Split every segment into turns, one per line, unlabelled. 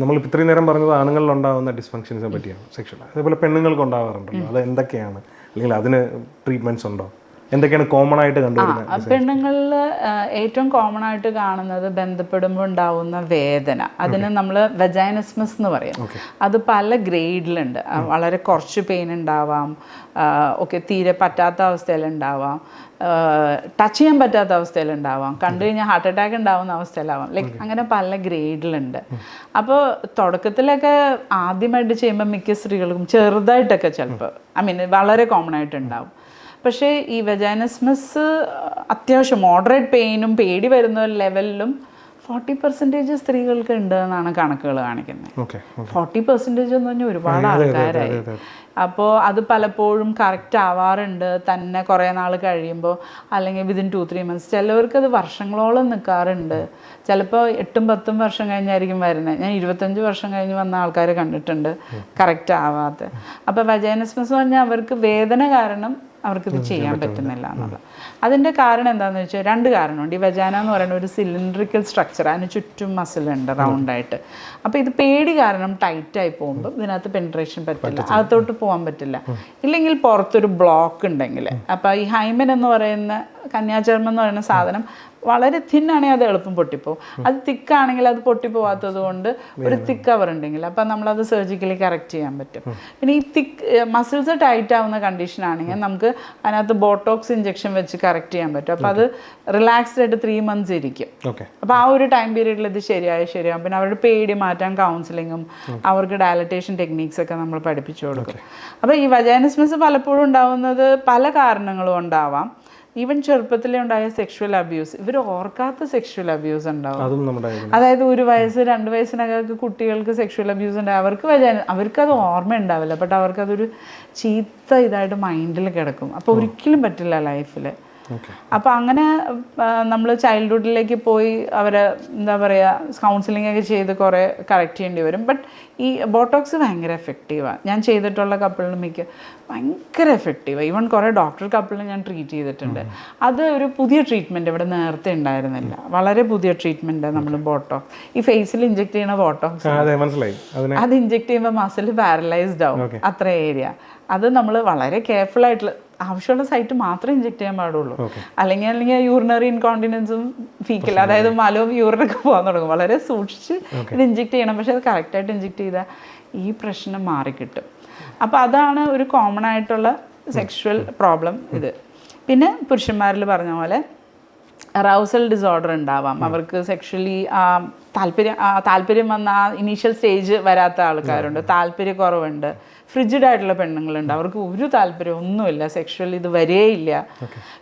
നമ്മൾ ഇത്രയും നേരം പറഞ്ഞത് ആണുങ്ങളിൽ ഉണ്ടാകുന്ന ഡിസ്ഫങ്ഷൻസിനെ പറ്റിയാണ്. സെക്ഷൽ അതേപോലെ പെണ്ണുങ്ങൾക്ക് ഉണ്ടാകാറുണ്ടല്ലോ അത് എന്തൊക്കെയാണ് അല്ലെങ്കിൽ അതിന് ട്രീറ്റ്മെന്റ്സ് ഉണ്ടോ? എന്തൊക്കെയാണ് കോമൺ ആയിട്ട് കണ്ടുവരുന്നത്
പെണ്ണുങ്ങളിൽ ഏറ്റവും കോമൺ ആയിട്ട് കാണുന്നത് ബന്ധപ്പെടുമ്പോൾ ഉണ്ടാവുന്ന വേദന. അതിന് നമ്മൾ വെജൈനസ്മസ് എന്ന് പറയും. അത് പല ഗ്രേഡിലുണ്ട്. വളരെ കുറച്ച് പെയിൻ ഉണ്ടാവാം. ഒക്കെ തീരെ പറ്റാത്ത അവസ്ഥയിലുണ്ടാവാം ടച്ച് ചെയ്യാൻ പറ്റാത്ത അവസ്ഥയിലുണ്ടാവാം കണ്ടു കഴിഞ്ഞാൽ ഹാർട്ട് അറ്റാക്ക് ഉണ്ടാവുന്ന അവസ്ഥയിലാവാം. ലൈക്ക് അങ്ങനെ പല ഗ്രേഡിലുണ്ട്. അപ്പോൾ തുടക്കത്തിലൊക്കെ ആദ്യമായിട്ട് ചെയ്യുമ്പോൾ മിക്ക സ്ത്രീകൾക്കും ചെറുതായിട്ടൊക്കെ ചിലപ്പോൾ ഐ മീൻ വളരെ കോമൺ ആയിട്ടുണ്ടാവും പക്ഷേ ഈ വെജൈനസ്മസ് അത്യാവശ്യം മോഡറേറ്റ് പെയിനും പേടി വരുന്ന ലെവലിലും ഫോർട്ടി പെർസെന്റേജ് സ്ത്രീകൾക്ക് ഉണ്ട് എന്നാണ് കണക്കുകൾ കാണിക്കുന്നത്. ഫോർട്ടി പെർസെന്റേജ് എന്ന് പറഞ്ഞാൽ ഒരുപാട് ആൾക്കാരായി. അപ്പോൾ അത്. പലപ്പോഴും കറക്റ്റ് ആവാറുണ്ട്. തന്നെ കുറേ നാൾ കഴിയുമ്പോൾ അല്ലെങ്കിൽ വിതിൻ ടു ത്രീ മന്ത്സ് ചിലവർക്ക് അത് വർഷങ്ങളോളം നിൽക്കാറുണ്ട് ചിലപ്പോൾ എട്ടും പത്തും വർഷം കഴിഞ്ഞായിരിക്കും വരുന്നത്. ഞാൻ ഇരുപത്തഞ്ച് വർഷം കഴിഞ്ഞ് വന്ന ആൾക്കാർ കണ്ടിട്ടുണ്ട്. കറക്റ്റ് ആവാത്ത. അപ്പോൾ വജൈനസ്മസ് എന്ന് പറഞ്ഞാൽ അവർക്ക് വേദന കാരണം അവർക്കിത് ചെയ്യാൻ പറ്റുന്നില്ല. എന്നുള്ളത്. അതിന്റെ കാരണം എന്താണെന്ന് വെച്ചാൽ രണ്ട് കാരണമുണ്ട്. ഈ വജാന എന്ന് പറയുന്ന ഒരു സിലിണ്ടറിക്കൽ സ്ട്രക്ചർ അതിന് ചുറ്റും മസിൽ മസിലുണ്ട് റൗണ്ടായിട്ട് അപ്പോൾ ഇത് പേടി കാരണം ടൈറ്റായി പോകുമ്പോൾ ഇതിനകത്ത് പെൻട്രേഷൻ പറ്റില്ല. അകത്തോട്ട് പോകാൻ പറ്റില്ല. ഇല്ലെങ്കിൽ പുറത്തൊരു ബ്ലോക്ക് ഉണ്ടെങ്കിൽ അപ്പോൾ ഈ ഹൈമൻ എന്ന് പറയുന്ന കന്യാചർമ്മം എന്ന് പറയുന്ന സാധനം വളരെ തിന്നാണെങ്കിൽ അത് എളുപ്പം പൊട്ടിപ്പോവും. അത് തിക്കാണെങ്കിൽ അത് പൊട്ടിപ്പോവാത്തത് കൊണ്ട് ഒരു തിക്ക് കവർ ഉണ്ടെങ്കിൽ അപ്പം നമ്മളത് സർജിക്കലി കറക്റ്റ് ചെയ്യാൻ പറ്റും. പിന്നെ ഈ തിക്ക് മസിൽസ് ടൈറ്റ് ആവുന്ന കണ്ടീഷൻ ആണെങ്കിൽ നമുക്ക് അതിനകത്ത് ബോട്ടോക്സ് ഇഞ്ചെക്ഷൻ വെച്ച് കറക്റ്റ് ചെയ്യാൻ പറ്റും. അപ്പോൾ അത് റിലാക്സ്ഡ് ആയിട്ട് ത്രീ മന്ത്സ് ഇരിക്കും. അപ്പോൾ ആ ഒരു ടൈം പീരീഡിൽ ഇത് ശരിയായി ശരിയാവും. പിന്നെ അവരുടെ പേടി മാറ്റാൻ കൗൺസിലിങ്ങും അവർക്ക് ഡയലറ്റേഷൻ ടെക്നീക്സ് ഒക്കെ നമ്മൾ പഠിപ്പിച്ചു കൊടുക്കും. അപ്പോൾ ഈ വജാനിസ്മസ് പലപ്പോഴും ഉണ്ടാവുന്നത് പല കാരണങ്ങളും ഉണ്ടാവാം. ഈവൻ ചെറുപ്പത്തിലേ ഉണ്ടായ സെക്ഷുവൽ അബ്യൂസ് ഇവർ ഓർക്കാത്ത സെക്ഷുവൽ അബ്യൂസ് ഉണ്ടാവും. അതായത് ഒരു വയസ്സ് രണ്ട് വയസ്സിനകത്ത് കുട്ടികൾക്ക് സെക്ഷുവൽ അബ്യൂസ് ഉണ്ടാവും. അവർക്ക് വരാൻ അവർക്കത് ഓർമ്മ ഉണ്ടാവില്ല. ബട്ട് അവർക്കതൊരു ചീത്ത ഇതായിട്ട് മൈൻഡിൽ കിടക്കും. അപ്പോൾ ഒരിക്കലും പറ്റില്ല ലൈഫിൽ അപ്പോൾ അങ്ങനെ നമ്മൾ ചൈൽഡ്ഹുഡിലേക്ക് പോയി അവരെ എന്താ പറയുക കൗൺസിലിംഗ് ഒക്കെ ചെയ്ത് കുറേ കറക്റ്റ് ചെയ്യേണ്ടി വരും. ബട്ട് ഈ ബോട്ടോക്സ് ഭയങ്കര എഫക്റ്റീവാണ് ഞാൻ ചെയ്തിട്ടുള്ള കപ്പിളിന് മിക്ക ഭയങ്കര എഫക്റ്റീവാണ് ഈവൻ കുറേ ഡോക്ടർ കപ്പിളിന് ഞാൻ ട്രീറ്റ് ചെയ്തിട്ടുണ്ട്. അത് ഒരു പുതിയ ട്രീറ്റ്മെന്റ് ഇവിടെ നേരത്തെ ഉണ്ടായിരുന്നില്ല. വളരെ പുതിയ ട്രീറ്റ്മെന്റ് നമ്മൾ ബോട്ടോക്സ് ഈ ഫേസിൽ ഇഞ്ചെക്ട് ചെയ്യുന്ന ബോട്ടോക്സ്
അതെ
ഇഞ്ചെക്ട് ചെയ്യുമ്പോൾ മസിൽ പാരലൈസ്ഡ് ആവും. അത്ര ഏരിയ അത് നമ്മൾ വളരെ കെയർഫുൾ ആയിട്ടുള്ള ആവശ്യമുള്ള സൈറ്റ് മാത്രമേ ഇഞ്ചെക്ട് ചെയ്യാൻ പാടുള്ളൂ. അല്ലെങ്കിൽ അല്ലെങ്കിൽ യൂറിനറി ഇൻകോണ്ടിനൻസും ഫീക്കൽ അതായത് മലവും യൂറിനൊക്കെ പോകാൻ തുടങ്ങും. വളരെ സൂക്ഷിച്ച് ഇത് ഇഞ്ചെക്ട് ചെയ്യണം. പക്ഷെ അത് കറക്റ്റായിട്ട് ഇഞ്ചെക്ട് ചെയ്താൽ ഈ പ്രശ്നം മാറിക്കിട്ടും. അപ്പോൾ അതാണ് ഒരു കോമൺ ആയിട്ടുള്ള സെക്ഷുവൽ പ്രോബ്ലം ഇത്. പിന്നെ പുരുഷന്മാരിൽ പറഞ്ഞ പോലെ അറൗസൽ ഡിസോർഡർ ഉണ്ടാവാം. അവർക്ക് സെക്ഷലി താല്പര്യം താല്പര്യം വന്ന ആ ഇനീഷ്യൽ സ്റ്റേജ് വരാത്ത ആൾക്കാരുണ്ട്. താല്പര്യക്കുറവുണ്ട്. ഫ്രിജിഡ് ആയിട്ടുള്ള പെണ്ണുങ്ങളുണ്ട്. അവർക്ക് ഒരു താല്പര്യം ഒന്നുമില്ല. സെക്ഷൽ ഇത് വരേയില്ല.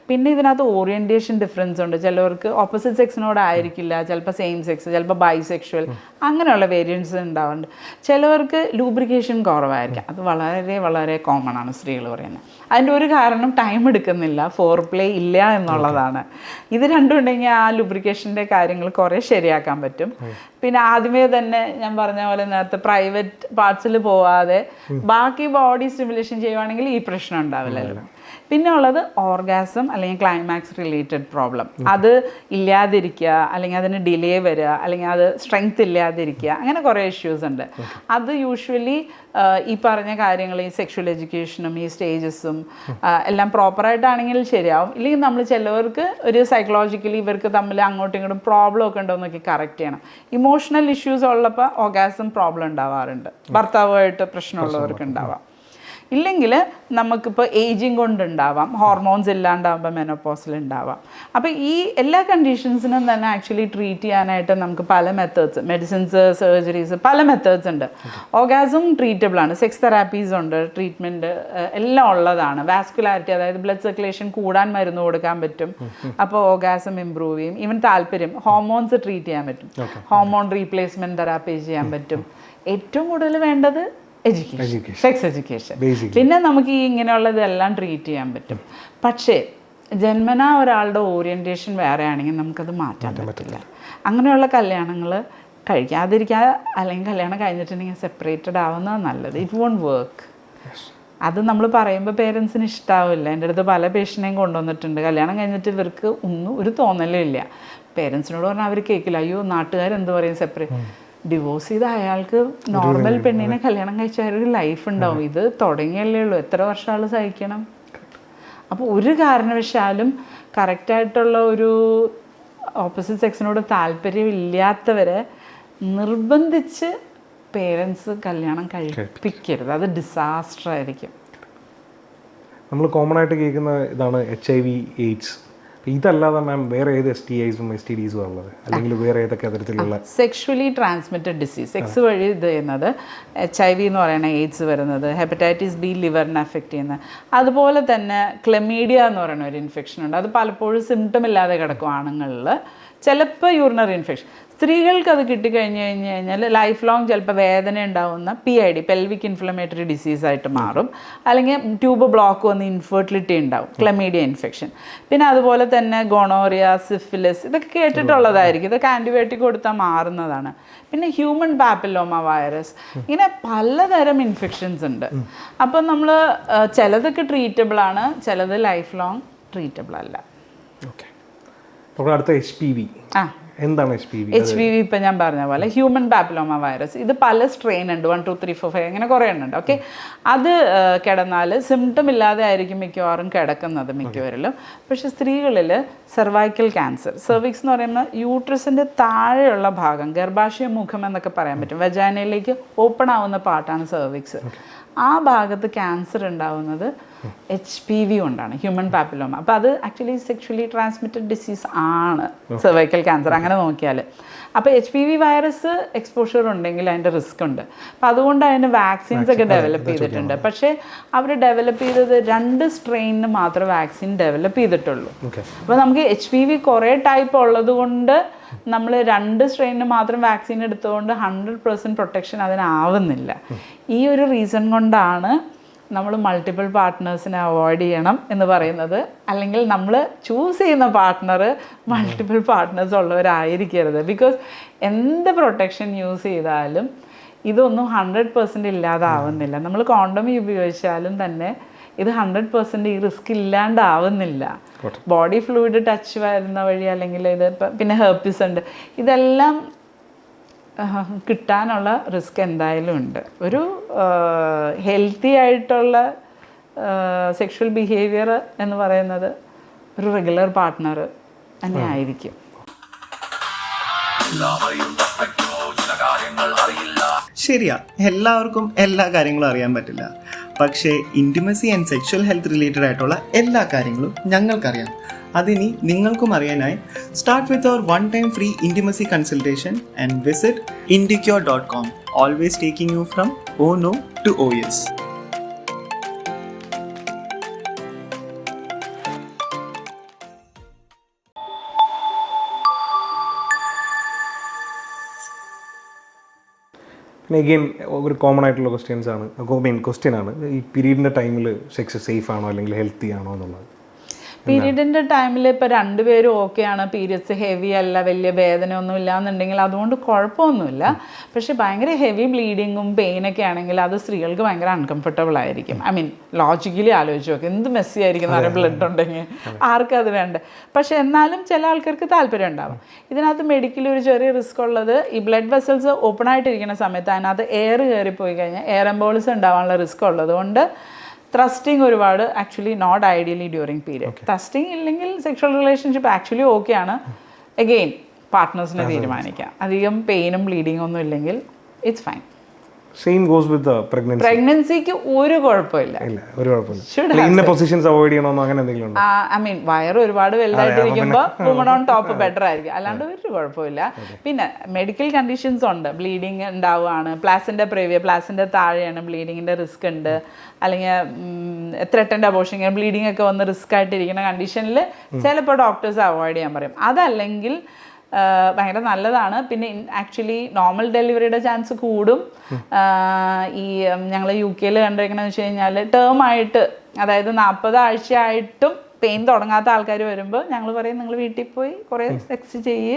പിന്നെ ഇതിനകത്ത് ഓറിയന്റേഷൻ ഡിഫറൻസ് ഉണ്ട്. ചിലവർക്ക് ഓപ്പോസിറ്റ് സെക്സിനോടായിരിക്കില്ല ചിലപ്പോൾ സെയിം സെക്സ് ചിലപ്പോൾ ബൈസെക്ഷൽ അങ്ങനെയുള്ള വേരിയൻസ് ഉണ്ടാവുന്നുണ്ട് ചിലവർക്ക് ലൂബ്രിക്കേഷൻ കുറവായിരിക്കും. അത് വളരെ വളരെ കോമൺ ആണ് സ്ത്രീകൾ പറയുന്നത്. അതിന്റെ ഒരു കാരണം ടൈം എടുക്കുന്നില്ല. ഫോർ പ്ലേ ഇല്ല എന്നുള്ളതാണ്. ഇത് രണ്ടും ഉണ്ടെങ്കിൽ ആ ലുബ്രിക്കേഷന്റെ കാര്യങ്ങൾ കുറേ ശരിയാക്കാൻ പറ്റും. പിന്നെ ആദ്യമേ തന്നെ ഞാൻ പറഞ്ഞ പോലെ നേരത്തെ പ്രൈവറ്റ് പാർട്സിൽ പോവാതെ ബാക്കി ബോഡി സ്റ്റിമുലേഷൻ ചെയ്യുവാണെങ്കിൽ ഈ പ്രശ്നം ഉണ്ടാവില്ലല്ലോ. പിന്നെ ഉള്ളത് ഓർഗാസം അല്ലെങ്കിൽ ക്ലൈമാക്സ് റിലേറ്റഡ് പ്രോബ്ലം അത് ഇല്ലാതിരിക്കുക അല്ലെങ്കിൽ അതിന് ഡിലേ വരിക അല്ലെങ്കിൽ അത് സ്ട്രെങ്ത് ഇല്ലാതിരിക്കുക അങ്ങനെ കുറേ ഇഷ്യൂസ് ഉണ്ട്. അത് യൂഷ്വലി ഈ പറഞ്ഞ കാര്യങ്ങൾ ഈ സെക്ഷൽ എഡ്യൂക്കേഷനും ഈ സ്റ്റേജസും എല്ലാം പ്രോപ്പറായിട്ടാണെങ്കിൽ ശരിയാവും. ഇല്ലെങ്കിൽ നമ്മൾ ചിലവർക്ക് ഒരു സൈക്കോളജിക്കലി ഇവർക്ക് തമ്മിൽ അങ്ങോട്ടും ഇങ്ങോട്ടും പ്രോബ്ലം ഒക്കെ ഉണ്ടോ എന്നൊക്കെ കറക്റ്റ് ചെയ്യണം. ഇമോഷണൽ ഇഷ്യൂസ് ഉള്ളപ്പോൾ ഓഗാസം പ്രോബ്ലം ഉണ്ടാവാറുണ്ട്. ഭർത്താവുമായിട്ട് പ്രശ്നമുള്ളവർക്ക്. ഉണ്ടാവാം. ഇല്ലെങ്കിൽ നമുക്കിപ്പോൾ ഏജിങ് കൊണ്ടുണ്ടാവാം ഹോർമോൺസ് ഇല്ലാണ്ടാവുമ്പോൾ മെനോപ്പോസിൽ ഉണ്ടാവാം അപ്പോൾ ഈ എല്ലാ കണ്ടീഷൻസിനും തന്നെ ആക്ച്വലി ട്രീറ്റ് ചെയ്യാനായിട്ട് നമുക്ക് പല മെത്തേഡ്സ് മെഡിസിൻസ് സർജറീസ് പല മെത്തേഡ്സ് ഉണ്ട്. ഓഗാസും ട്രീറ്റബിൾ ആണ് സെക്സ് തെറാപ്പീസ് ഉണ്ട് ട്രീറ്റ്മെന്റ് എല്ലാം ഉള്ളതാണ്. വാസ്കുലാരിറ്റി അതായത് ബ്ലഡ് സർക്കുലേഷൻ കൂടാൻ മരുന്ന് കൊടുക്കാൻ പറ്റും. അപ്പോൾ ഓഗാസം ഇമ്പ്രൂവ് ചെയ്യും. ഈവൻ താല്പര്യം ഹോർമോൺസ് ട്രീറ്റ് ചെയ്യാൻ പറ്റും. ഹോർമോൺ റീപ്ലേസ്മെന്റ് തെറാപ്പി ചെയ്യാൻ പറ്റും. ഏറ്റവും കൂടുതൽ വേണ്ടത് എഡ്യൂക്കേഷൻ സെക്സ് എഡ്യൂക്കേഷൻ പിന്നെ നമുക്ക് ഈ ഇങ്ങനെയുള്ളതെല്ലാം ട്രീറ്റ് ചെയ്യാൻ പറ്റും. പക്ഷേ ജന്മനാ ഒരാളുടെ ഓറിയന്റേഷൻ വേറെ ആണെങ്കിൽ നമുക്കത് മാറ്റാൻ പറ്റില്ല. അങ്ങനെയുള്ള കല്യാണങ്ങൾ കഴിക്കാതിരിക്കുക അല്ലെങ്കിൽ കല്യാണം കഴിഞ്ഞിട്ടുണ്ടെങ്കിൽ സെപ്പറേറ്റഡ് ആവുന്നതാണ് നല്ലത്. ഇറ്റ് വോണ്ട് വർക്ക് അത് നമ്മൾ പറയുമ്പോൾ പേരൻസിന് ഇഷ്ടാവില്ല. എന്റെ അടുത്ത് പല പേഷ്യനെയും കൊണ്ടുവന്നിട്ടുണ്ട്. കല്യാണം കഴിഞ്ഞിട്ട് ഇവർക്ക് ഒന്നും ഒരു തോന്നലും ഇല്ല. പേരൻസിനോട് പറഞ്ഞാൽ അവർ കേൾക്കില്ല. അയ്യോ നാട്ടുകാർ എന്ത് പറയും സെപ്പറേറ്റ് ഡിവോഴ്സ് ചെയ്ത അയാൾക്ക് നോർമൽ പെണ്ണിനെ കല്യാണം കഴിച്ച ഒരു ലൈഫ് ഉണ്ടാവും. ഇത് തുടങ്ങിയല്ലേ ഉള്ളൂ. എത്ര വർഷം ആൾ സഹിക്കണം? അപ്പോൾ ഒരു കാരണവശാലും കറക്റ്റായിട്ടുള്ള ഒരു ഓപ്പോസിറ്റ് സെക്സിനോട് താല്പര്യമില്ലാത്തവരെ നിർബന്ധിച്ച് പേരൻസ് കല്യാണം കഴിപ്പിക്കരുത്. അത് ഡിസാസ്റ്റർ ആയിരിക്കും.
നമ്മൾ കോമൺ ആയിട്ട് കേൾക്കുന്ന ഇതാണ് എച്ച് ഐ വി എയ്ഡ്സ് ഇതല്ലാതെ മാം വേറെ ഏത് എസ് ടി ഐസും എസ് ടി ഡീസും ഉള്ളത് അല്ലെങ്കിൽ വേറെ ഏതൊക്കെ തരത്തിലുള്ള
സെക്ഷലി ട്രാൻസ്മിറ്റഡ് ഡിസീസ് സെക്സ് വഴി ഇത് ചെയ്യുന്നത്. എച്ച് ഐ വി എന്ന് പറയുന്ന എയ്ഡ്സ് വരുന്നത്. ഹെപ്പറ്റൈറ്റിസ് ബി ലിവറിനെ അഫക്റ്റ് ചെയ്യുന്നത് അതുപോലെ തന്നെ ക്ലെമീഡിയ എന്ന് പറയുന്ന ഒരു ഇൻഫെക്ഷൻ ഉണ്ട്. അത് പലപ്പോഴും സിംറ്റം ഇല്ലാതെ കിടക്കും ആണുങ്ങളിൽ. ചിലപ്പോൾ യൂറിനറി ഇൻഫെക്ഷൻ സ്ത്രീകൾക്ക് അത് കിട്ടിക്കഴിഞ്ഞ് കഴിഞ്ഞ് കഴിഞ്ഞാൽ ലൈഫ് ലോങ് ചിലപ്പോൾ വേദന ഉണ്ടാവുന്ന P I D pelvic inflammatory disease ആയിട്ട് മാറും. അല്ലെങ്കിൽ ട്യൂബ് ബ്ലോക്ക് വന്ന് ഇൻഫെർട്ടിലിറ്റി ഉണ്ടാവും ക്ലമീഡിയ ഇൻഫെക്ഷൻ പിന്നെ അതുപോലെ തന്നെ ഗൊണോറിയ സിഫിലിസ് ഇതൊക്കെ കേട്ടിട്ടുള്ളതായിരിക്കും. ഇതൊക്കെ ആന്റിബയോട്ടിക് കൊടുത്താൽ മാറുന്നതാണ്. പിന്നെ ഹ്യൂമൻ പാപ്പിലോമ വൈറസ് ഇങ്ങനെ പലതരം ഇൻഫെക്ഷൻസ് ഉണ്ട്. അപ്പം നമ്മൾ ചിലതൊക്കെ ട്രീറ്റബിൾ ആണ് ചിലത് ലൈഫ് ലോങ് ട്രീറ്റബിൾ അല്ല.
ഓക്കെ അപ്പോൾ അടുത്ത എച്ച് പി വി എന്താണ് H P V
H P V ഇപ്പം ഞാൻ പറഞ്ഞ പോലെ ഹ്യൂമൻ പാപ്പിലോമ വൈറസ് ഇത് പല സ്ട്രെയിൻ ഉണ്ട്. One two three four five അങ്ങനെ കുറേ എണ്ണുണ്ട്. ഓക്കെ അത് കിടന്നാൽ സിംറ്റം ഇല്ലാതെ ആയിരിക്കും മിക്കവാറും കിടക്കുന്നത് മിക്കവരിലും. പക്ഷെ സ്ത്രീകളിൽ സെർവൈക്കൽ ക്യാൻസർ സെർവിക്സ് എന്ന് പറയുന്ന യൂട്രസിന്റെ താഴെയുള്ള ഭാഗം ഗർഭാശയ മുഖം എന്നൊക്കെ പറയാൻ പറ്റും. വെജാനയിലേക്ക് ഓപ്പൺ ആവുന്ന പാർട്ടാണ് സെർവിക്സ് ആ ഭാഗത്ത് ക്യാൻസർ ഉണ്ടാവുന്നത് എച്ച് പി വി കൊണ്ടാണ് ഹ്യൂമൻ പാപ്പിലോമ അപ്പോൾ അത് ആക്ച്വലി സെക്ഷലി ട്രാൻസ്മിറ്റഡ് ഡിസീസ് ആണ് സെർവൈക്കൽ ക്യാൻസർ അങ്ങനെ നോക്കിയാൽ അപ്പോൾ H P V virus exposure ഉണ്ടെങ്കിൽ അതിന്റെ റിസ്ക് ഉണ്ട്. അപ്പോൾ അതുകൊണ്ട് അതിന് വാക്സിൻസ് ഒക്കെ ഡെവലപ്പ് ചെയ്തിട്ടുണ്ട്. പക്ഷേ അവർ ഡെവലപ്പ് ചെയ്തത് രണ്ട് സ്ട്രെയിനിന് മാത്രമേ വാക്സിൻ ഡെവലപ്പ് ചെയ്തിട്ടുള്ളൂ. അപ്പോൾ നമുക്ക് എച്ച് പി വി കുറേ ടൈപ്പ് ഉള്ളത് കൊണ്ട് നമ്മൾ രണ്ട് സ്ട്രെയിനിന് മാത്രം വാക്സിൻ എടുത്തുകൊണ്ട് ഹൺഡ്രഡ് പെർസെന്റ് പ്രൊട്ടക്ഷൻ അതിനാവുന്നില്ല. ഈ ഒരു റീസൺ കൊണ്ടാണ് നമ്മൾ മൾട്ടിപ്പിൾ പാർട്ട്നേഴ്സിനെ അവോയ്ഡ് ചെയ്യണം എന്ന് പറയുന്നത്. അല്ലെങ്കിൽ നമ്മൾ ചൂസ് ചെയ്യുന്ന പാർട്ട്ണർ മൾട്ടിപ്പിൾ പാർട്ട്നേഴ്സ് ഉള്ളവരായിരിക്കരുത്. ബിക്കോസ് എന്ത് പ്രൊട്ടക്ഷൻ യൂസ് ചെയ്താലും ഇതൊന്നും ഹൺഡ്രഡ് പെർസെന്റ് ഇല്ലാതാവുന്നില്ല. നമ്മൾ കോണ്ടം ഉപയോഗിച്ചാലും തന്നെ ഇത് ഹൺഡ്രഡ് പെർസെന്റ് ഈ റിസ്ക് ഇല്ലാണ്ടാവുന്നില്ല. ബോഡി ഫ്ലൂയിഡ് ടച്ച് വരുന്ന വഴി അല്ലെങ്കിൽ ഇത് പിന്നെ ഹെർപ്പിസ് ഉണ്ട്. ഇതെല്ലാം കിട്ടാനുള്ള റിസ്ക് എന്തായാലും ഉണ്ട്. ഒരു ഹെൽത്തി ആയിട്ടുള്ള സെക്ഷൽ ബിഹേവിയർ എന്ന് പറയുന്നത് ഒരു റെഗുലർ പാർട്ട്ണർ തന്നെ ആയിരിക്കും.
ശരിയാ എല്ലാവർക്കും എല്ലാ കാര്യങ്ങളും അറിയാൻ പറ്റില്ല. പക്ഷേ intimacy and sexual health related ആയിട്ടുള്ള എല്ലാ കാര്യങ്ങളും ഞങ്ങൾക്കറിയാം. അതിനി നിങ്ങൾക്കും അറിയാനായി start with our one time free intimacy consultation and visit Indicure dot com always taking you from oh no to oh yes
പിന്നെ അഗെയിൻ ഒരു കോമൺ ആയിട്ടുള്ള ക്വസ്റ്റ്യൻസ് ആണ്. മെയിൻ ക്വസ്റ്റ്യൻ ആണ്. ഈ പീരീഡിന്റെ ടൈമിൽ സെക്സ് സേഫ് ആണോ അല്ലെങ്കിൽ ഹെൽത്തി ആണോ എന്നുള്ളത്.
പീരീഡിന്റെ ടൈമിൽ ഇപ്പൊ രണ്ടുപേരും ഓക്കെയാണ് പീരിയഡ്സ് ഹെവി അല്ല വലിയ വേദന ഒന്നും ഇല്ല എന്നുണ്ടെങ്കിൽ അതുകൊണ്ട് കുഴപ്പമൊന്നുമില്ല. പക്ഷെ ഭയങ്കര ഹെവി ബ്ലീഡിങ്ങും പെയിനൊക്കെ ആണെങ്കിൽ അത് സ്ത്രീകൾക്ക് ഭയങ്കര അൺകംഫർട്ടബിൾ ആയിരിക്കും. ഐ മീൻ ലോജിക്കലി ആലോചിച്ച് നോക്കും. എന്ത് മെസ്സി ആയിരിക്കും നല്ല ബ്ലഡ് ഉണ്ടെങ്കിൽ. ആർക്കും അത് വേണ്ട. പക്ഷെ എന്നാലും ചില ആൾക്കാർക്ക് താല്പര്യം ഉണ്ടാവും. ഇതിനകത്ത് മെഡിക്കലി ഒരു ചെറിയ റിസ്ക് ഉള്ളത് ഈ ബ്ലഡ് വെസൽസ് ഓപ്പൺ ആയിട്ടിരിക്കുന്ന സമയത്ത് അതിനകത്ത് എയർ കയറി പോയി കഴിഞ്ഞാൽ എയർ എംബോളിസ് ഉണ്ടാവാനുള്ള റിസ്ക് ഉള്ളത് കൊണ്ട് ത്രസ്റ്റിംഗ് ഒരുപാട് actually not ideally during period thrusting ഇല്ലെങ്കിൽ സെക്ഷൽ റിലേഷൻഷിപ്പ് ആക്ച്വലി ഓക്കെ ആണ്. എഗെയിൻ പാർട്ട്നേഴ്സിനെ തീരുമാനിക്കാം. അധികം പെയിനും ബ്ലീഡിങ്ങും ഒന്നും ഇല്ലെങ്കിൽ it's fine
same goes with pregnancy
പ്രഗ്നൻസിക്ക് ഒരു കുഴപ്പമില്ല.
ഇല്ല ഒരു കുഴപ്പമില്ല. ഇന്ന പൊസിഷൻസ് അവോയ്ഡ് ചെയ്യണമെന്നോ അങ്ങനെ എന്തെങ്കിലും ഉണ്ടോ?
ഐ മീൻ വയർ ഒരുപാട് വലുതായിട്ടിരിക്കുമ്പോൾ വുമൺ ഓൺ ടോപ്പ് ബെറ്റർ ആയിരിക്കും. അല്ലാണ്ട് ഒരു കുഴപ്പമില്ല. പിന്നെ മെഡിക്കൽ കണ്ടീഷൻസ് ഉണ്ട്. ബ്ലീഡിങ് ഉണ്ടാവുകയാണ്. പ്ലാസിന്റെ പ്രീവിയ പ്ലാസിന്റെ താഴെയാണ്. ബ്ലീഡിങ്ങിന്റെ റിസ്ക് ഉണ്ട്. അല്ലെങ്കിൽ ത്രെട്ടന്റെ അബോഷൻ ബ്ലീഡിങ് ഒക്കെ വന്ന് റിസ്ക് ആയിട്ടിരിക്കുന്ന കണ്ടീഷനിൽ ചിലപ്പോൾ ഡോക്ടേഴ്സ് അവോയ്ഡ് ചെയ്യാൻ പറയും. അതല്ലെങ്കിൽ ഭയങ്കര നല്ലതാണ്. പിന്നെ ആക്ച്വലി നോർമൽ ഡെലിവറിയുടെ ചാൻസ് കൂടും. ഈ ഞങ്ങൾ യു കെയിൽ കണ്ടിരിക്കണമെന്ന് വെച്ച് കഴിഞ്ഞാൽ ടേം ആയിട്ട് അതായത് നാൽപ്പത് ആഴ്ചയായിട്ടും പെയിൻ തുടങ്ങാത്ത ആൾക്കാർ വരുമ്പോൾ ഞങ്ങൾ പറയും നിങ്ങൾ വീട്ടിൽ പോയി കുറേ സെക്സ് ചെയ്യ്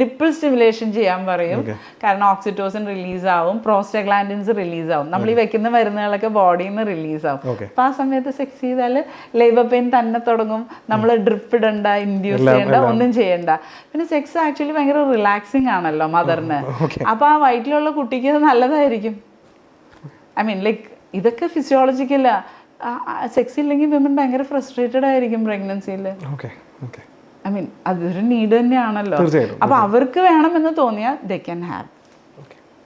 നിപ്പിൾ സ്റ്റിമുലേഷൻ ചെയ്യാൻ പറയും. കാരണം ഓക്സിറ്റോസിൻ റിലീസ് ആവും പ്രോസ്റ്റഗ്ലാൻഡിൻസ് റിലീസ് ആവും നമ്മൾ ഈ വെക്കുന്ന മരുന്നുകളൊക്കെ ബോഡിയിൽ നിന്ന് റിലീസ് ആവും. അപ്പൊ ആ സമയത്ത് സെക്സ് ചെയ്താൽ ലേബർ പെയിൻ തന്നെ തുടങ്ങും. നമ്മൾ ഡ്രിപ്പ് ഇടണ്ട ഇൻഡ്യൂസ് ചെയ്യണ്ട ഒന്നും ചെയ്യണ്ട. പിന്നെ സെക്സ് ആക്ച്വലി ഭയങ്കര റിലാക്സിങ് ആണല്ലോ മദറിന്. അപ്പൊ ആ വയറ്റിലുള്ള കുട്ടിക്ക് നല്ലതായിരിക്കും. ഐ മീൻ ലൈക്ക് ഇതൊക്കെ ഫിസിയോളജിക്കല്ല സെക്സ് ഇല്ലെങ്കിൽ വിമൻ ഭയങ്കര ഫ്രസ്ട്രേറ്റഡ് ആയിരിക്കും പ്രഗ്നൻസിയിൽ ഐ മീൻ അതൊരു നീഡ് തന്നെയാണല്ലോ. അപ്പൊ അവർക്ക് വേണമെന്ന് തോന്നിയാൽ ദേ ക്യാൻ ഹാവ്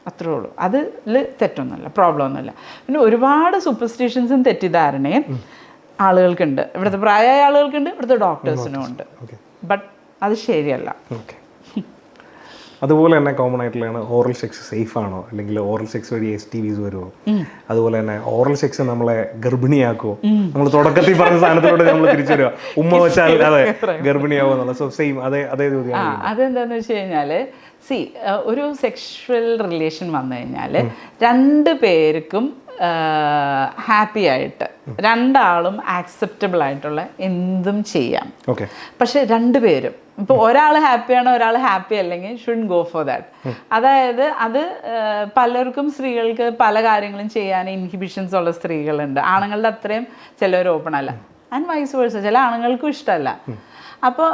അത്രേ ഉള്ളൂ. അതിൽ തെറ്റൊന്നുമില്ല പ്രോബ്ലം ഒന്നുമില്ല. പിന്നെ ഒരുപാട് സൂപ്പർസ്റ്റിഷൻസും തെറ്റിദ്ധാരണയും ആളുകൾക്കുണ്ട്. ഇവിടുത്തെ പ്രായമായ ആളുകൾക്കുണ്ട് ഇവിടുത്തെ ഡോക്ടേഴ്സിനും ഉണ്ട്. ബട്ട് അത് ശരിയല്ല.
ഓക്കെ അതുപോലെ തന്നെ കോമൺ ആയിട്ടുള്ളതാണ് ഓറൽ സെക്സ് സേഫ് ആണോ? അല്ലെങ്കിൽ ഓറൽ സെക്സ് വഴി എസ് ടി വിസ് വരുമോ? അതുപോലെ തന്നെ ഓറൽ സെക്സ് നമ്മളെ ഗർഭിണിയാക്കുമോ നമ്മൾ തുടക്കത്തിൽ പറഞ്ഞ സാധനത്തിലൂടെ നമ്മൾ തിരിച്ചു വരുമോ ഉമ്മ വെച്ചാൽ അതെ ഗർഭിണിയാവോ എന്നുള്ള സോ സെയിം അതേ അതേ ചോദ്യം
അതെന്താന്ന് വെച്ച് കഴിഞ്ഞാൽ സി ഒരു സെക്ഷൽ റിലേഷൻ വന്നു കഴിഞ്ഞാൽ രണ്ട് പേർക്കും ഹാപ്പി ആയിട്ട് രണ്ടാളും ആക്സെപ്റ്റബിൾ ആയിട്ടുള്ള എന്തും ചെയ്യാം.
ഓക്കെ
പക്ഷെ രണ്ടുപേരും ഇപ്പൊ ഒരാൾ ഹാപ്പിയാണ് ഒരാൾ ഹാപ്പി അല്ലെങ്കിൽ ഷുഡ് ഗോ ഫോർ ദാറ്റ് അതായത് അത് പലർക്കും സ്ത്രീകൾക്ക് പല കാര്യങ്ങളും ചെയ്യാൻ ഇൻഹിബിഷൻസ് ഉള്ള സ്ത്രീകളുണ്ട്. ആണുങ്ങളുടെ അത്രയും ചിലവർ ഓപ്പൺ അല്ല. ആൻഡ് വൈസ് വേഴ്സ ചില ആണുങ്ങൾക്കും ഇഷ്ടമല്ല. അപ്പോൾ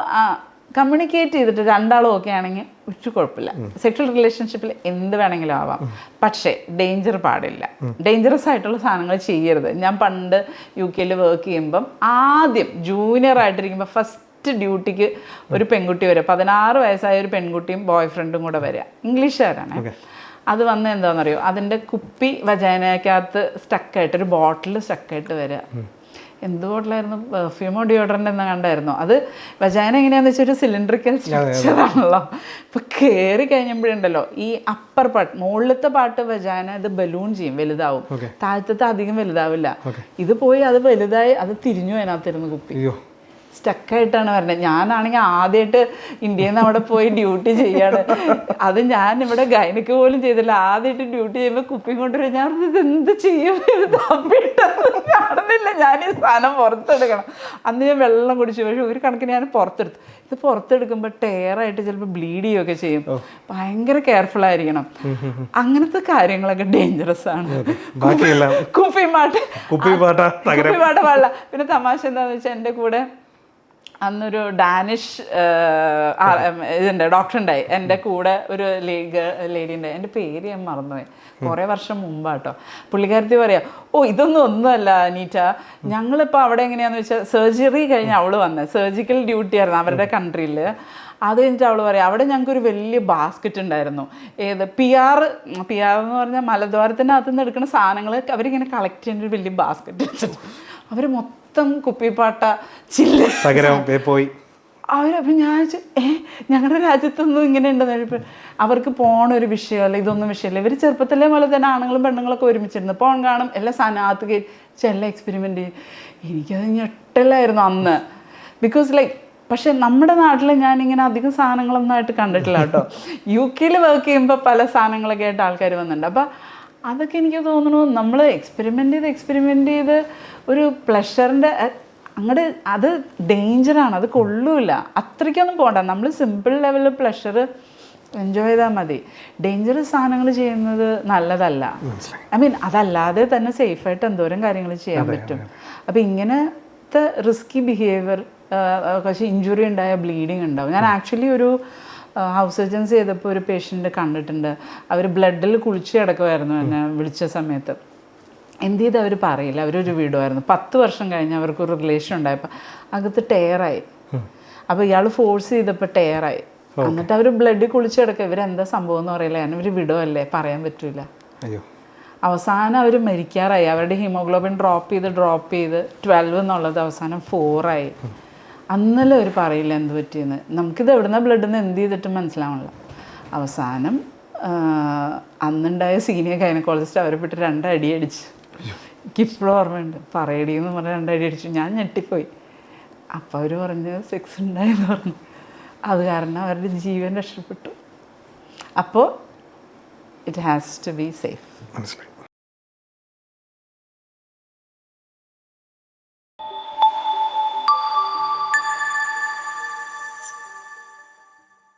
കമ്മ്യൂണിക്കേറ്റ് ചെയ്തിട്ട് രണ്ടാളും ഓക്കെ ആണെങ്കിൽ ഒരു കുഴപ്പമില്ല. സെക്ഷൽ റിലേഷൻഷിപ്പിൽ എന്ത് വേണമെങ്കിലും ആവാം. പക്ഷേ ഡേഞ്ചർ പാടില്ല. ഡേഞ്ചറസ് ആയിട്ടുള്ള സാധനങ്ങൾ ചെയ്യരുത്. ഞാൻ പണ്ട് യു കെയിൽ വർക്ക് ചെയ്യുമ്പം ആദ്യം ജൂനിയർ ആയിട്ടിരിക്കുമ്പോൾ ഫസ്റ്റ് ഡ്യൂട്ടിക്ക് ഒരു പെൺകുട്ടി വരിക പതിനാറ് വയസ്സായ ഒരു പെൺകുട്ടിയും ബോയ് ഫ്രണ്ടും കൂടെ വരിക. ഇംഗ്ലീഷുകാരാണ്. അത് വന്ന് എന്താണെന്നറിയോ അതിന്റെ കുപ്പി വജാനക്കകത്ത് സ്റ്റക്കായിട്ട് ഒരു ബോട്ടിൽ സ്റ്റക്കായിട്ട് വരിക. എന്ത് ബോട്ടിലായിരുന്നു പെർഫ്യൂമോ ഡിയോഡറന്റ് എന്ന് കണ്ടായിരുന്നു. അത് വജാന എങ്ങനെയാണെന്ന് വെച്ചാൽ ഒരു സിലിണ്ടറിക്കൽ സ്ട്രക്ചറാണല്ലോ ഇപ്പം കയറി കഴിഞ്ഞപ്പോഴുണ്ടല്ലോ ഈ അപ്പർ പാർട്ട് മുകളിലത്തെ പാട്ട് വജാന ഇത് ബലൂൺ ചെയ്യും വലുതാവും. താഴത്തെ അധികം വലുതാവില്ല. ഇത് പോയി അത് വലുതായി അത് തിരിഞ്ഞു അതിനകത്തിരുന്ന് കുപ്പി. സ്റ്റക്കായിട്ടാണ് വരണത് ഞാനാണെങ്കിൽ ആദ്യമായിട്ട് ഇന്ത്യയിൽ നിന്ന് അവിടെ പോയി ഡ്യൂട്ടി ചെയ്യാണ്. അത് ഞാൻ ഇവിടെ ഗൈനക്ക് പോലും ചെയ്തില്ല. ആദ്യമായിട്ട് ഡ്യൂട്ടി ചെയ്യുമ്പോൾ കുപ്പി കൊണ്ടുവരും. ഞാൻ ഇത് എന്ത് ചെയ്യും? ഇത് തപ്പിട്ടൊന്നും കാണുന്നില്ല. ഞാൻ ഈ സാധനം പുറത്തെടുക്കണം. അന്ന് ഞാൻ വെള്ളം കുടിച്ചു. പക്ഷെ ഒരു കണക്കിന് ഞാൻ പുറത്തെടുത്തു. ഇത് പുറത്തെടുക്കുമ്പോൾ ടയറായിട്ട് ചിലപ്പോൾ ബ്ലീഡ് ചെയ്യുകയൊക്കെ ചെയ്യും. ഭയങ്കര കെയർഫുൾ ആയിരിക്കണം. അങ്ങനത്തെ കാര്യങ്ങളൊക്കെ ഡേഞ്ചറസ് ആണ്. കുപ്പി
പാട്ട്
കുപ്പി പാട്ട പാടില്ല പിന്നെ തമാശ എന്താണെന്ന് വെച്ചാൽ എന്റെ കൂടെ അന്നൊരു ഡാനിഷ് ഇതുണ്ട് ഡോക്ടർ ഉണ്ടായി. എന്റെ കൂടെ ഒരു ലേഡി ഉണ്ട്. എന്റെ പേര് ഞാൻ മറന്നുപോയി. കുറേ വർഷം മുമ്പാട്ടോ. പുള്ളിക്കാരത്തി പറയാം ഓ ഇതൊന്നും ഒന്നുമല്ല നീറ്റ ഞങ്ങളിപ്പോൾ അവിടെ എങ്ങനെയാന്ന് വെച്ചാൽ സർജറി കഴിഞ്ഞ് അവൾ വന്നത് സർജിക്കൽ ഡ്യൂട്ടി ആയിരുന്നു അവരുടെ കൺട്രിയിൽ അത് കഴിഞ്ഞിട്ട് അവൾ പറയാം അവിടെ ഞങ്ങൾക്കൊരു വലിയ ബാസ്ക്കറ്റ് ഉണ്ടായിരുന്നു. ഏത് പി ആർ പി ആർ എന്ന് പറഞ്ഞാൽ മലദ്വാരത്തിന്റെ നിന്ന് എടുക്കുന്ന സാധനങ്ങൾ അവരിങ്ങനെ കളക്ട് ചെയ്യുന്ന ഒരു വലിയ ബാസ്ക്കറ്റ് വെച്ചിട്ട്. അവർ മൊത്തം കുപ്പിപ്പാട്ട ചില്ല.
പോയി. പോയി
അവരപ്പം ഞാൻ ഏ ഞങ്ങളുടെ രാജ്യത്തൊന്നും ഇങ്ങനെ ഉണ്ടെന്ന് അവർക്ക് പോണ ഒരു വിഷയമല്ല ഇതൊന്നും വിഷയമല്ല. ഇവർ ചെറുപ്പത്തിലെ പോലെ തന്നെ ആണുങ്ങളും പെണ്ണുങ്ങളൊക്കെ ഒരുമിച്ചിരുന്നു. പോൺ കാണും എല്ലാ സാധനത്ത് കയറ്റി എല്ലാം എക്സ്പെരിമെന്റ് ചെയ്യും. എനിക്കത് ഞെട്ടലായിരുന്നു അന്ന്. ബിക്കോസ് ലൈക്ക് പക്ഷെ നമ്മുടെ നാട്ടിൽ ഞാനിങ്ങനെ അധികം സാധനങ്ങളൊന്നും ആയിട്ട് കണ്ടിട്ടില്ല കേട്ടോ. യു കെയിൽ വർക്ക് ചെയ്യുമ്പോൾ പല സാധനങ്ങളൊക്കെ ആയിട്ട് ആൾക്കാർ വന്നിട്ടുണ്ട്. അപ്പം അതൊക്കെ എനിക്ക് തോന്നുന്നു നമ്മൾ എക്സ്പെരിമെന്റ് ചെയ്ത് എക്സ്പെരിമെന്റ് ചെയ്ത് ഒരു പ്ലഷറിന്റെ അങ്ങോട്ട് അത് ഡേഞ്ചറാണ് അത് കൊള്ളൂല അത്രയ്ക്കൊന്നും പോകണ്ട നമ്മൾ സിമ്പിൾ ലെവലിൽ പ്ലഷർ എൻജോയ് ചെയ്താൽ മതി. ഡേഞ്ചറസ് സാധനങ്ങൾ ചെയ്യുന്നത് നല്ലതല്ല. ഐ മീൻ അതല്ലാതെ തന്നെ സേഫായിട്ട് എന്തോരം കാര്യങ്ങൾ ചെയ്യാൻ പറ്റും. അപ്പം ഇങ്ങനത്തെ റിസ്കി ബിഹേവിയർ പക്ഷേ ഇഞ്ചുറി ഉണ്ടായ ബ്ലീഡിങ് ഉണ്ടാവും. ഞാൻ ആക്ച്വലി ഒരു ഹൗസ് സർജൻസ് ചെയ്തപ്പോൾ ഒരു പേഷ്യന്റ് കണ്ടിട്ടുണ്ട്. അവർ ബ്ലഡിൽ കുളിച്ച് കിടക്കുമായിരുന്നു എന്നെ വിളിച്ച സമയത്ത്. എന്ത് ചെയ്ത് അവർ പറയില്ല. അവരൊരു വീടുമായിരുന്നു. പത്ത് വർഷം കഴിഞ്ഞ് അവർക്ക് ഒരു റിലേഷൻ ഉണ്ടായപ്പോൾ അകത്ത് ടയറായി അപ്പോൾ ഇയാൾ ഫോഴ്സ് ചെയ്തപ്പോൾ ടയറായി എന്നിട്ട് അവർ ബ്ലഡിൽ കുളിച്ച് കിടക്കുക. ഇവരെന്താ സംഭവം എന്ന് പറയില്ല. കാരണം ഇവർ വിടുമല്ലേ പറയാൻ പറ്റൂല.
അയ്യോ.
അവസാനം അവർ മരിക്കാറായി. അവരുടെ ഹീമോഗ്ലോബിൻ ഡ്രോപ്പ് ചെയ്ത് ഡ്രോപ്പ് ചെയ്ത് ട്വൽവ് എന്നുള്ളത് അവസാനം ഫോറായി അന്നല്ലേ അവർ പറയില്ല എന്ത് പറ്റിയെന്ന്? നമുക്കിത് എവിടുന്ന ബ്ലഡ് എന്ന് എന്ത് ചെയ്തിട്ടും മനസ്സിലാവണില്ല. അവസാനം അന്നുണ്ടായ സീനിയർ ഗൈനക്കോളജിസ്റ്റ് അവരെ വിട്ട് രണ്ടടി അടിച്ചു. എനിക്കിപ്പോഴും ഓർമ്മയുണ്ട്. പറയടി എന്ന് പറഞ്ഞ് രണ്ടടി അടിച്ചു. ഞാൻ ഞെട്ടിപ്പോയി. അപ്പോൾ അവർ പറഞ്ഞ് സെക്സ് ഉണ്ടായെന്ന് പറഞ്ഞു. അത് കാരണം അവരുടെ ജീവൻ രക്ഷപ്പെട്ടു. അപ്പോൾ it has to be safe
മനസ്സിലായി.